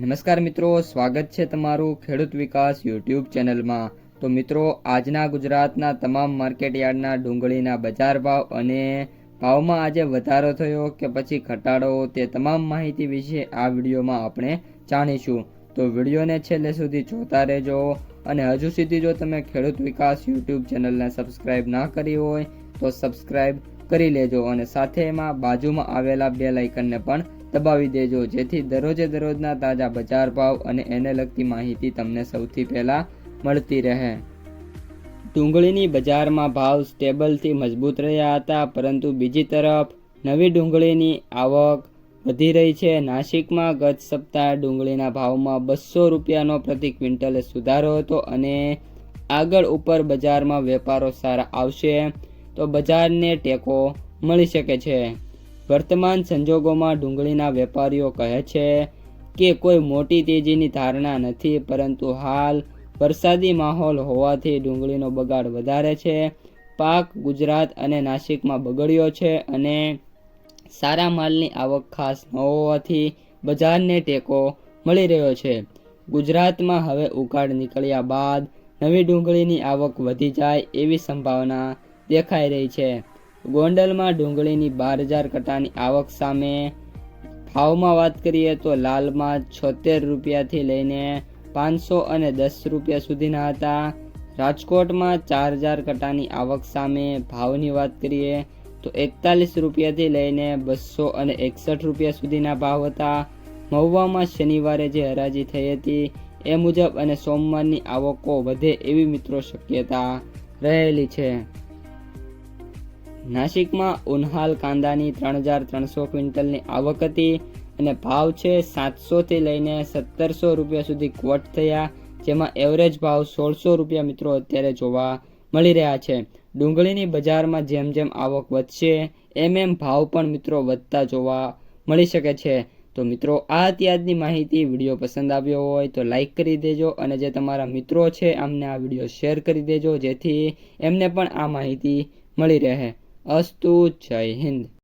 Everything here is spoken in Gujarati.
નમસ્કાર મિત્રો, સ્વાગત છે તમારું ખેડૂત વિકાસ યુટ્યુબ ચેનલમાં. તો મિત્રો, આજના ગુજરાતના તમામ માર્કેટ યાર્ડના ડુંગળીના બજાર ભાવ અને ભાવમાં આજે વધારો થયો કે પછી ઘટાડો તે તમામ માહિતી વિશે આ વિડીયોમાં આપણે જાણીશું. તો વિડીયોને છેલ્લે સુધી જોતા રહેજો અને હજુ સુધી જો તમે ખેડૂત વિકાસ યુટ્યુબ ચેનલને સબસ્ક્રાઇબ ના કરી હોય તો સબસ્ક્રાઇબ કરી લેજો અને સાથે એમાં બાજુમાં આવેલા બે લાઇકનને પણ દબાવી દેજો. જેથી દરરોજે દરરોજના તાજા બજાર ભાવ અને એને લગતી માહિતી તમને સૌથી પહેલા મળતી રહે. ડુંગળીની બજારમાં ભાવ સ્ટેબલથી મજબૂત રહ્યા હતા, પરંતુ બીજી તરફ નવી ડુંગળીની આવક વધી રહી છે. નાસિકમાં ગત સપ્તાહે ડુંગળીના ભાવમાં બસો રૂપિયાનો પ્રતિ ક્વિન્ટલે સુધારો હતો અને આગળ ઉપર બજારમાં વેપારો સારા આવશે, તો બજારને ટેકો મળી શકે છે. વર્તમાન સંજોગોમાં ડુંગળીના વેપારીઓ કહે છે કે કોઈ મોટી તેજીની ધારણા નથી, પરંતુ હાલ વરસાદી માહોલ હોવાથી ડુંગળીનો બગાડ વધારે છે. પાક ગુજરાત અને નાસિકમાં બગડ્યો છે અને સારા માલની આવક ખાસ ન હોવાથી બજારને ટેકો મળી રહ્યો છે. ગુજરાતમાં હવે ઉકાળ નીકળ્યા બાદ નવી ડુંગળીની આવક વધી જાય એવી સંભાવના દેખાઈ રહી છે. ગોંડલમાં ડુંગળીની બાર હજાર કટાની આવક સામે ભાવમાં વાત કરીએ તો લાલમાં છોતેર રૂપિયાથી લઈને પાંચસો અને દસ રૂપિયા સુધીના હતા. રાજકોટમાં ચાર હજાર કટાની આવક સામે ભાવની વાત કરીએ તો એકતાલીસ રૂપિયાથી લઈને બસો અને એકસઠ રૂપિયા સુધીના ભાવ હતા. મહુવામાં શનિવારે જે હરાજી થઈ હતી એ મુજબ અને સોમવારની આવકો વધે એવી મિત્રો શક્યતા રહેલી છે. નાસિકમાં ઉન્હાલ કાંદાની ત્રણ હજાર ત્રણસો ક્વિન્ટલની આવક હતી અને ભાવ છે સાતસોથી લઈને સત્તરસો રૂપિયા સુધી ક્વોટ થયા, જેમાં એવરેજ ભાવ સોળસો રૂપિયા મિત્રો અત્યારે જોવા મળી રહ્યા છે. ડુંગળીની બજારમાં જેમ જેમ આવક વધશે, એમ એમ ભાવ પણ મિત્રો વધતા જોવા મળી શકે છે. તો મિત્રો, આ અત્યારની માહિતી. વીડિયો પસંદ આવ્યો હોય તો લાઇક કરી દેજો અને જે તમારા મિત્રો છે એમને આ વીડિયો શેર કરી દેજો, જેથી એમને પણ આ માહિતી મળી રહે. અસ્તુ જય હિન્દ